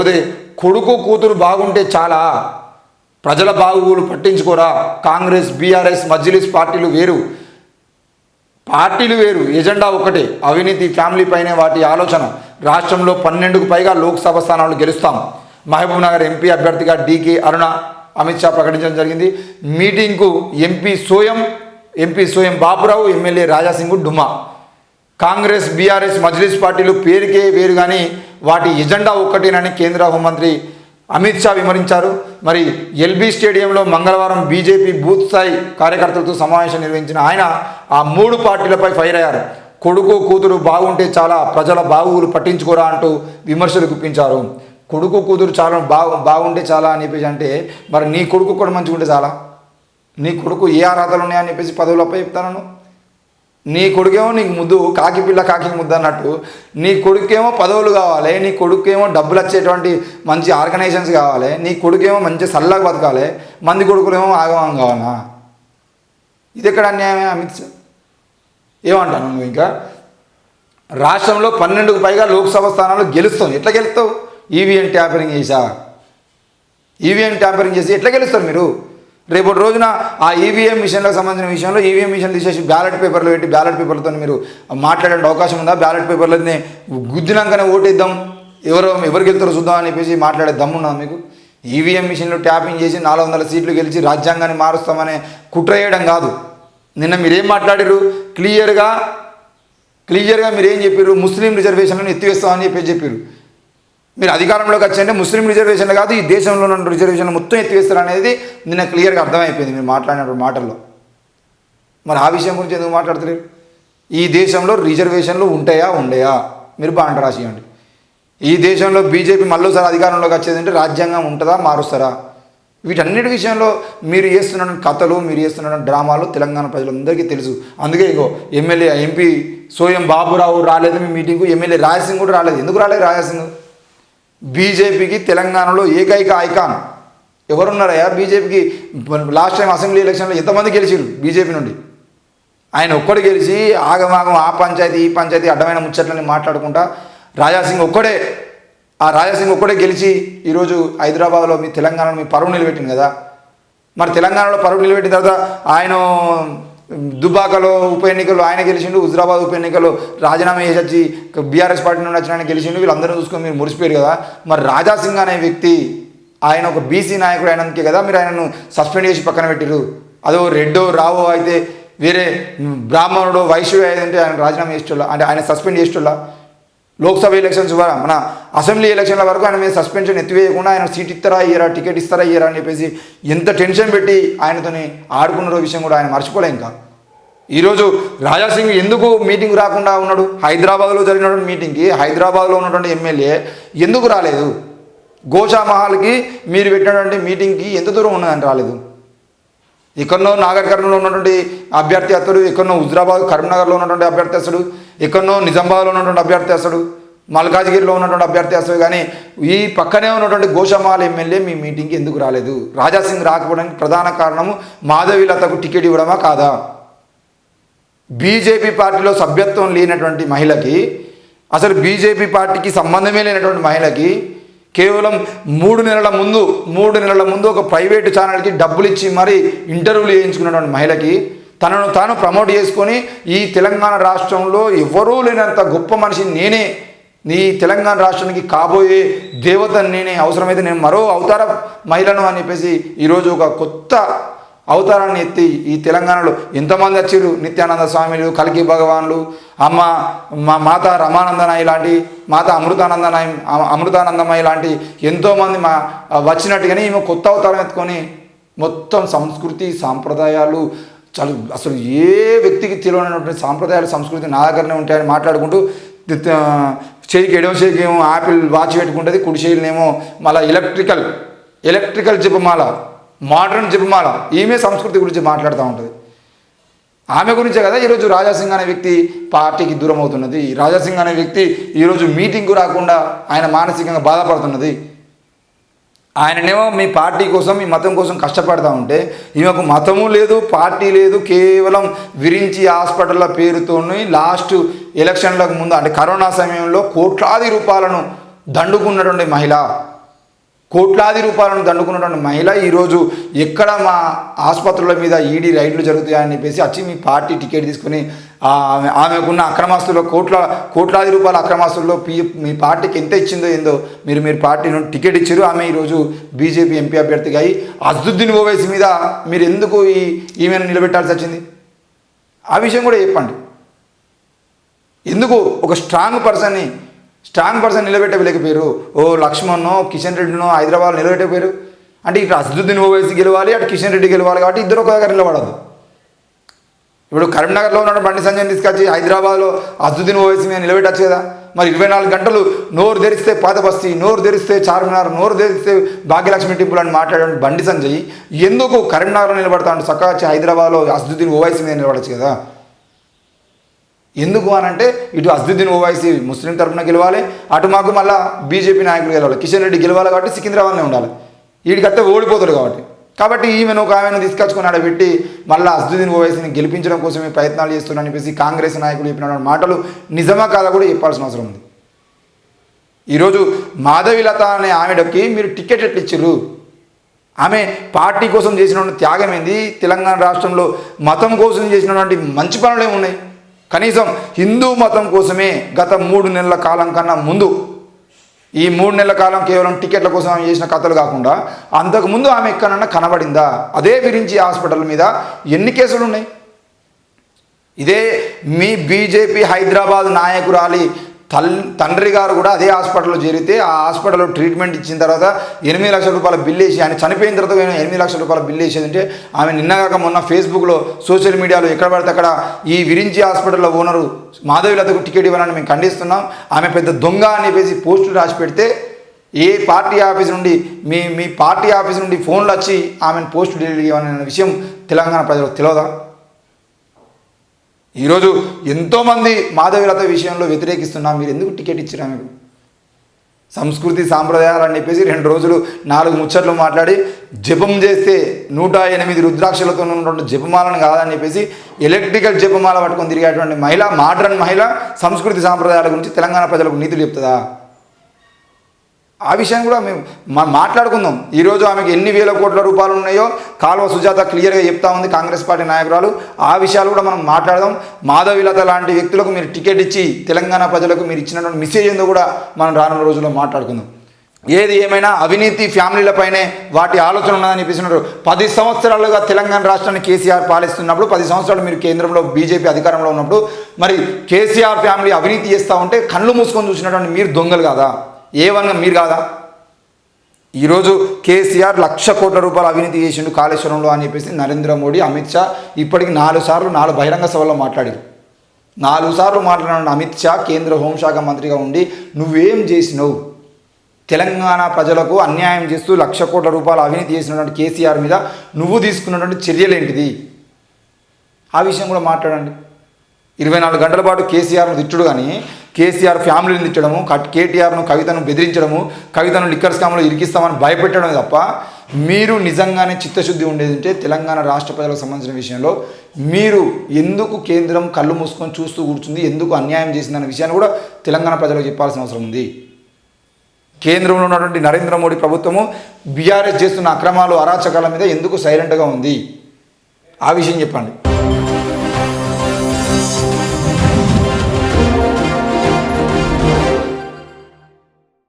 పోతే కొడుకు కూతురు బాగుంటే చాలా. ప్రజల బాగులు పట్టించుకోరా. కాంగ్రెస్ బీఆర్ఎస్ మజ్లిస్ పార్టీలు వేరు. పార్టీలు వేరు. ఎజెండా ఒకటే. అవినీతి ఫ్యామిలీ పైనే వాటి ఆలోచన. రాష్ట్రంలో పన్నెండుకు పైగా లోక్సభ స్థానాలు గెలుస్తాం. మహబూబ్ నగర్ ఎంపీ అభ్యర్థిగా డీకే అరుణ అమిత్ షా ప్రకటించడం జరిగింది. మీటింగ్కు MP Soyam MP Soyam Baburao MLA Rajasingh Duma Congress BRS Majlis పార్టీలు పేరుకే వేరు కానీ వాటి ఎజెండా ఒక్కటేనని కేంద్ర హోంమంత్రి అమిత్ షా విమరించారు మరి ఎల్బీ స్టేడియంలో మంగళవారం బీజేపీ బూత్ స్థాయి కార్యకర్తలతో సమావేశం నిర్వహించిన ఆయన ఆ మూడు పార్టీలపై ఫైర్ అయ్యారు. కొడుకు కూతురు బాగుంటే చాలా ప్రజల బాగులు పట్టించుకోరా అంటూ విమర్శలు గుప్పించారు. కొడుకు కూతురు చాలా బాగు బాగుంటే చాలా అని చెప్పేసి అంటే మరి నీ కొడుకు కూడా మంచిగా ఉంటే చాలా? నీ కొడుకు ఏ అర్హతలు ఉన్నాయని చెప్పేసి పదవులపై చెప్తాను నీ కొడుకేమో నీకు ముద్దు కాకి పిల్ల కాకి ముద్దు అన్నట్టు. నీ కొడుకేమో పదవులు కావాలి నీ కొడుకేమో డబ్బులు వచ్చేటువంటి మంచి ఆర్గనైజేషన్స్ కావాలి నీ కొడుకేమో మంచి సల్లగా బతకాలి మంది కొడుకులేమో ఆగమం కావాలా? ఇది ఎక్కడ అన్యాయమే అమిత్ షా? ఏమంటాను నువ్వు ఇంకా? రాష్ట్రంలో పన్నెండుకు పైగా లోక్సభ స్థానాలు గెలుస్తావు. ఎట్లా గెలుస్తావు? ఈవీఎం ట్యాంపరింగ్ చేసా? ఈవీఎం ట్యాంపరింగ్ చేసి ఎట్లా గెలుస్తారు మీరు? రేపటి రోజున ఆ ఈవీఎం మిషన్లకు సంబంధించిన విషయంలో ఈవీఎం మిషన్ తీసేసి బ్యాలెట్ పేపర్లు పెట్టి బ్యాలెట్ పేపర్లతో మీరు మాట్లాడే అవకాశం ఉందా? బ్యాలెట్ పేపర్లని గుద్దినాకనే ఓటేద్దాం. ఎవరో ఎవరు గెలుతారో చూద్దాం అని చెప్పేసి మాట్లాడే దమ్మున్నా మీకు? ఈవీఎం మిషన్లు ట్యాపింగ్ చేసి నాలుగు వందల సీట్లు గెలిచి రాజ్యాంగాన్ని మారుస్తామనే కుట్ర చేయడం కాదు. నిన్న మీరేం మాట్లాడారు క్లియర్గా క్లియర్గా మీరేం చెప్పారు ముస్లిం రిజర్వేషన్లను ఎత్తివేస్తామని చెప్పేసి చెప్పారు మీరు అధికారంలోకి వచ్చంటే ముస్లిం రిజర్వేషన్లు కాదు ఈ దేశంలో ఉన్న రిజర్వేషన్లు మొత్తం ఎత్తివేస్తారు అనేది నిన్న క్లియర్గా అర్థమైపోయింది మీరు మాట్లాడినటువంటి మాటల్లో. మరి ఆ విషయం గురించి ఎందుకు మాట్లాడతలేరు? ఈ దేశంలో రిజర్వేషన్లు ఉంటాయా ఉండయా? మీరు బాంట రాసియండి. ఈ దేశంలో బీజేపీ మళ్ళీసారి అధికారంలోకి వచ్చేదంటే రాజ్యాంగం ఉంటుందా మారుస్తారా? వీటన్నిటి విషయంలో మీరు చేస్తున్న కథలు మీరు చేస్తున్న డ్రామాలు తెలంగాణ ప్రజలందరికీ తెలుసు. అందుకే ఇగో ఎమ్మెల్యే ఎంపీ సోయం బాబురావు రాలేదు మీ మీటింగు ఎమ్మెల్యే రాజసింగ్ కూడా రాలేదు. ఎందుకు రాలేదు రాజసింగ్ బీజేపీకి తెలంగాణలో ఏకైక ఐకాన్. ఎవరున్నారయ్యా? బీజేపీకి లాస్ట్ టైం అసెంబ్లీ ఎలక్షన్లో ఎంతమంది గెలిచారు బీజేపీ నుండి? ఆయన ఒక్కడు గెలిచి ఆగమాగం ఆ పంచాయతీ ఈ పంచాయతీ అడ్డమైన ముచ్చట్లని మాట్లాడుకుంటా రాజాసింగ్ ఒక్కడే. ఆ రాజాసింగ్ ఒక్కడే గెలిచి ఈరోజు హైదరాబాద్లో మీ తెలంగాణలో మీ పరువు నిలబెట్టింది కదా. మరి తెలంగాణలో పరువు నిలబెట్టిన తర్వాత ఆయన దుబాకలో ఉప ఎన్నికలు ఆయన గెలిచిండు హుజరాబాద్ ఉప ఎన్నికలు రాజీనామా చేసి వచ్చి బీఆర్ఎస్ పార్టీ నుండి వచ్చిన ఆయన గెలిచిండు వీళ్ళందరూ చూసుకొని మీరు మురిసిపోయారు కదా. మరి రాజాసింగ్ అనే వ్యక్తి ఆయన ఒక బీసీ నాయకుడు అయినందుకే కదా మీరు ఆయనను సస్పెండ్ చేసి పక్కన పెట్టారు అదో రెడ్డో రావో అయితే వేరే బ్రాహ్మణుడు వైశ్యుడు అయితే ఆయన రాజీనామా చేసేటోళ్ళ అంటే ఆయన సస్పెండ్ చేసేటోళ్ళ. లోక్సభ ఎలక్షన్స్ ద్వారా మన అసెంబ్లీ ఎలక్షన్ల వరకు ఆయన మీద సస్పెన్షన్ ఎత్తివేయకుండా ఆయన సీట్ ఇస్తారా ఇయ్యరా టికెట్ ఇస్తారా ఇయ్యరా అని చెప్పేసి ఎంత టెన్షన్ పెట్టి ఆయనతోని ఆడుకున్నారో విషయం కూడా ఆయన మర్చిపోలే ఇంకా. ఈరోజు రాజాసింగ్ ఎందుకు మీటింగ్ రాకుండా ఉన్నాడు? హైదరాబాద్లో జరిగినటువంటి మీటింగ్కి హైదరాబాద్లో ఉన్నటువంటి ఎమ్మెల్యే ఎందుకు రాలేదు? గోషా మహల్కి మీరు పెట్టినటువంటి మీటింగ్కి ఎంత దూరం ఉన్నదని రాలేదు? ఎక్కడో నాగర్ కర్నూలులో ఉన్నటువంటి అభ్యర్థి అతడు ఎక్కడో హుజరాబాద్ కరీంనగర్లో ఉన్నటువంటి అభ్యర్థి అసడు ఎక్కడో నిజామాబాద్లో ఉన్నటువంటి అభ్యర్థి వేస్తాడు మల్కాజ్గిరిలో ఉన్నటువంటి అభ్యర్థి వేస్తాడు కానీ ఈ పక్కనే ఉన్నటువంటి గోషమాల ఎమ్మెల్యే మీ మీటింగ్కి ఎందుకు రాలేదు? రాజాసింగ్ రాకపోవడానికి ప్రధాన కారణము మాధవీలతకు టికెట్ ఇవ్వడమా కాదా? బీజేపీ పార్టీలో సభ్యత్వం లేనటువంటి మహిళకి అసలు బీజేపీ పార్టీకి సంబంధమే లేనటువంటి మహిళకి కేవలం మూడు నెలల ముందు మూడు నెలల ముందు ఒక ప్రైవేటు ఛానల్కి డబ్బులు ఇచ్చి మరీ ఇంటర్వ్యూలు చేయించుకున్నటువంటి మహిళకి తనను తాను ప్రమోట్ చేసుకొని ఈ తెలంగాణ రాష్ట్రంలో ఎవరూ లేనంత గొప్ప మనిషి నేనే. నీ తెలంగాణ రాష్ట్రానికి కాబోయే దేవత నేనే. అవసరమైతే నేను మరో అవతార మహిళను అని చెప్పేసి ఈరోజు ఒక కొత్త అవతారాన్ని ఎత్తి ఈ తెలంగాణలో ఎంతమంది వచ్చారు నిత్యానంద స్వామిలు కలికి భగవాన్లు అమ్మ మా మాత రమానందనాయి లాంటి మాత అమృతానందనాయి అమృతానందమయ్య లాంటి ఎంతోమంది మా వచ్చినట్టుగానే ఈమె కొత్త అవతారం ఎత్తుకొని మొత్తం సంస్కృతి సాంప్రదాయాలు చాలా అసలు ఏ వ్యక్తికి తెలియనటువంటి సాంప్రదాయాలు సంస్కృతి నా దగ్గరనే ఉంటాయని మాట్లాడుకుంటూ చేయికి ఎడవ చేయికి ఏమో ఆపిల్ వాచ్ పెట్టుకుంటుంది కుడి చేయిలనేమో మళ్ళీ ఎలక్ట్రికల్ ఎలక్ట్రికల్ జపమాల మోడర్న్ జపమాల ఈమె సంస్కృతి గురించి మాట్లాడుతూ ఉంటుంది. ఆమె గురించే కదా ఈరోజు రాజాసింగ్ అనే వ్యక్తి పార్టీకి దూరం అవుతున్నది రాజాసింగ్ అనే వ్యక్తి ఈరోజు మీటింగ్కు రాకుండా ఆయన మానసికంగా బాధపడుతున్నది. ఆయననేమో మీ పార్టీ కోసం మీ మతం కోసం కష్టపడతా ఉంటే ఈమెకు మతము లేదు పార్టీ లేదు కేవలం విరించి హాస్పిటల్ల పేరుతోని లాస్ట్ ఎలక్షన్లకు ముందు అంటే కరోనా సమయంలో కోట్లాది రూపాయలను దండుకున్నటువంటి మహిళ. కోట్లాది రూపాయలను దండుకున్నటువంటి మహిళ ఈరోజు ఎక్కడ మా ఆసుపత్రుల మీద ఈడీ రైడ్లు జరుగుతాయని చెప్పేసి వచ్చి మీ పార్టీ టికెట్ తీసుకుని ఆమె ఆమెకున్న అక్రమాస్తుల్లో కోట్ల కోట్లాది రూపాయల అక్రమాస్తుల్లో పీ మీ పార్టీకి ఎంత ఇచ్చిందో ఏందో మీరు మీరు పార్టీ నుండి టికెట్ ఇచ్చారు. ఆమె ఈరోజు బీజేపీ ఎంపీ అభ్యర్థిగా అయి అజుద్దీన్ ఓవైసీ మీద మీరు ఎందుకు ఈ ఈమెను నిలబెట్టాల్సి వచ్చింది? ఆ విషయం కూడా చెప్పండి. ఎందుకు ఒక స్ట్రాంగ్ పర్సన్ని స్ట్రాంగ్ పర్సన్ నిలబెట్టలేకపోయారు? ఓ లక్ష్మణ్నో కిషన్ రెడ్డినో హైదరాబాద్ నిలబెట్టకపోయారు? అంటే ఇటు అసదుద్దీన్ ఓవైసీ గెలవాలి అటు కిషన్ రెడ్డి గెలవాలి కాబట్టి ఇద్దరు ఒక దగ్గర నిలబడదు ఇప్పుడు కరీంనగర్లో ఉన్న బండి సంజయ్ తీసుకొచ్చి హైదరాబాద్లో అసదుద్దీన్ ఓవైసీ మీద నిలబెట్టచ్చు కదా? మరి ఇరవై నాలుగు గంటలు నోరు తెరిస్తే పాత నోరు తెరిస్తే చార్మినార్ నోరు తెరిస్తే భాగ్యలక్ష్మి టెంపుల్ అని మాట్లాడాడు బండి సంజయ్ ఎందుకు కరీంనగర్లో నిలబడతాడు చక్కగా వచ్చి హైదరాబాద్లో అసదుద్దీన్ ఓవైసీ మీద నిలబడచ్చు కదా? ఎందుకు అని అంటే ఇటు అసదుద్దీన్ ఓవైసీ ముస్లిం తరఫున గెలవాలి అటు మాకు మళ్ళీ బీజేపీ నాయకులు గెలవాలి. కిషన్ రెడ్డి గెలవాలి కాబట్టి సికింద్రాబాద్నే ఉండాలి. వీడికైతే ఓడిపోతాడు కాబట్టి. కాబట్టి ఈమెను ఒక ఆమెను తీసుకొచ్చుకుని ఆడ పెట్టి మళ్ళీ అసదుద్దీన్ ఓవైసీని గెలిపించడం కోసమే ప్రయత్నాలు చేస్తున్నా చెప్పేసి కాంగ్రెస్ నాయకులు చెప్పిన మాటలు నిజమా కాదా కూడా చెప్పాల్సిన అవసరం ఉంది. ఈరోజు మాధవిలత అనే ఆమెడకి మీరు టికెట్ ఎట్లు ఇచ్చారు ఆమె పార్టీ కోసం చేసినటువంటి త్యాగం ఏంది? తెలంగాణ రాష్ట్రంలో మతం కోసం చేసినటువంటి మంచి పనులు ఏమున్నాయి? కనీసం హిందూ మతం కోసమే గత మూడు నెలల కాలం కన్నా ముందు ఈ మూడు నెలల కాలం కేవలం టికెట్ల కోసం ఆమె చేసిన కథలు కాకుండా అంతకుముందు ఆమె ఎక్కడన్నా కనబడిందా? అదే విరించి హాస్పిటల్ మీద ఎన్ని కేసులు ఉన్నాయి ఇదే మీ బీజేపీ హైదరాబాద్ నాయకురాలి తల్ తండ్రి గారు కూడా అదే హాస్పిటల్లో చేరితే ఆ హాస్పిటల్లో ట్రీట్మెంట్ ఇచ్చిన తర్వాత ఎనిమిది లక్షల రూపాయల బిల్ వేసి ఆయన చనిపోయిన తర్వాత ఎనిమిది లక్షల రూపాయల బిల్ వేసేదంటే ఆమె నిన్నగాక మొన్న ఫేస్బుక్లో సోషల్ మీడియాలో ఎక్కడ పడితే అక్కడ ఈ విరించి హాస్పిటల్లో ఓనరు మాధవిలతకు టికెట్ ఇవ్వాలని మేము ఖండిస్తున్నాం. ఆమె పెద్ద దొంగ అని చెప్పేసి పోస్టులు రాసి పెడితే ఏ పార్టీ ఆఫీస్ నుండి మీ మీ పార్టీ ఆఫీస్ నుండి ఫోన్లు వచ్చి ఆమెను పోస్ట్ డెలివరీ ఇవ్వాలనే విషయం తెలంగాణ ప్రజలకు తెలియదా? ఈరోజు ఎంతోమంది మాధవిలత విషయంలో వ్యతిరేకిస్తున్నా. మీరు ఎందుకు టికెట్ ఇచ్చిరా మీకు సంస్కృతి సాంప్రదాయాలు అని చెప్పేసి రెండు రోజులు నాలుగు ముచ్చట్లు మాట్లాడి జపం చేస్తే నూట ఎనిమిది రుద్రాక్షలతో ఉన్నటువంటి జపమాలను కాదని చెప్పేసి ఎలక్ట్రికల్ జపమాల పట్టుకొని తిరిగేటువంటి మహిళ మోడ్రన్ మహిళ సంస్కృతి సాంప్రదాయాల గురించి తెలంగాణ ప్రజలకు నీతులు చెప్తుందా? ఆ విషయం కూడా మేము మాట్లాడుకుందాం. ఈరోజు ఆమెకి ఎన్ని వేల కోట్ల రూపాయలు ఉన్నాయో కాలువ సుజాత క్లియర్గా చెప్తా ఉంది కాంగ్రెస్ పార్టీ నాయకురాలు. ఆ విషయాలు కూడా మనం మాట్లాడదాం. మాధవిలత లాంటి వ్యక్తులకు మీరు టికెట్ ఇచ్చి తెలంగాణ ప్రజలకు మీరు ఇచ్చినటువంటి మెసేజ్ ఏందో కూడా మనం రానున్న రోజుల్లో మాట్లాడుకుందాం. ఏది ఏమైనా అవినీతి ఫ్యామిలీలపైనే వాటి ఆలోచన ఉన్నదని చెప్పేసినారు. పది సంవత్సరాలుగా తెలంగాణ రాష్ట్రాన్ని కేసీఆర్ పాలిస్తున్నప్పుడు పది సంవత్సరాలు మీరు కేంద్రంలో బీజేపీ అధికారంలో ఉన్నప్పుడు మరి కేసీఆర్ ఫ్యామిలీ అవినీతి చేస్తూ ఉంటే కళ్ళు మూసుకొని చూసినటువంటి మీరు దొంగలు కాదా? ఏవన్నా మీరు కాదా? ఈరోజు కేసీఆర్ లక్ష కోట్ల రూపాయలు అవినీతి చేసిండు కాళేశ్వరంలో అని చెప్పేసి నరేంద్ర మోడీ అమిత్ షా ఇప్పటికి నాలుగు సార్లు నాలుగు బహిరంగ సభల్లో మాట్లాడారు. నాలుగు సార్లు మాట్లాడిన అమిత్ షా కేంద్ర హోంశాఖ మంత్రిగా ఉండి నువ్వేం చేసినావు? తెలంగాణ ప్రజలకు అన్యాయం చేస్తూ లక్ష కోట్ల రూపాయలు అవినీతి చేసినటువంటి కేసీఆర్ మీద నువ్వు తీసుకున్నటువంటి చర్యలేంటిది ఆ విషయం కూడా మాట్లాడండి. ఇరవై నాలుగు గంటల పాటు కేసీఆర్ను తిట్టుడు కానీ కేసీఆర్ ఫ్యామిలీని తిట్టడము కేటీఆర్ను కవితను బెదిరించడము కవితను లిక్కర్ స్కామ్లో ఇరికిస్తామని భయపెట్టడమే తప్ప మీరు నిజంగానే చిత్తశుద్ధి ఉండేది ఉంటే తెలంగాణ రాష్ట్ర ప్రజలకు సంబంధించిన విషయంలో మీరు ఎందుకు కేంద్రం కళ్ళు మూసుకొని చూస్తూ కూర్చుంది ఎందుకు అన్యాయం చేసిందన్న విషయాన్ని కూడా తెలంగాణ ప్రజలకు చెప్పాల్సిన అవసరం ఉంది. కేంద్రంలో ఉన్నటువంటి నరేంద్ర మోడీ ప్రభుత్వము బీఆర్ఎస్ చేస్తున్న అక్రమాలు అరాచకాల మీద ఎందుకు సైలెంట్గా ఉంది? ఆ విషయం చెప్పండి.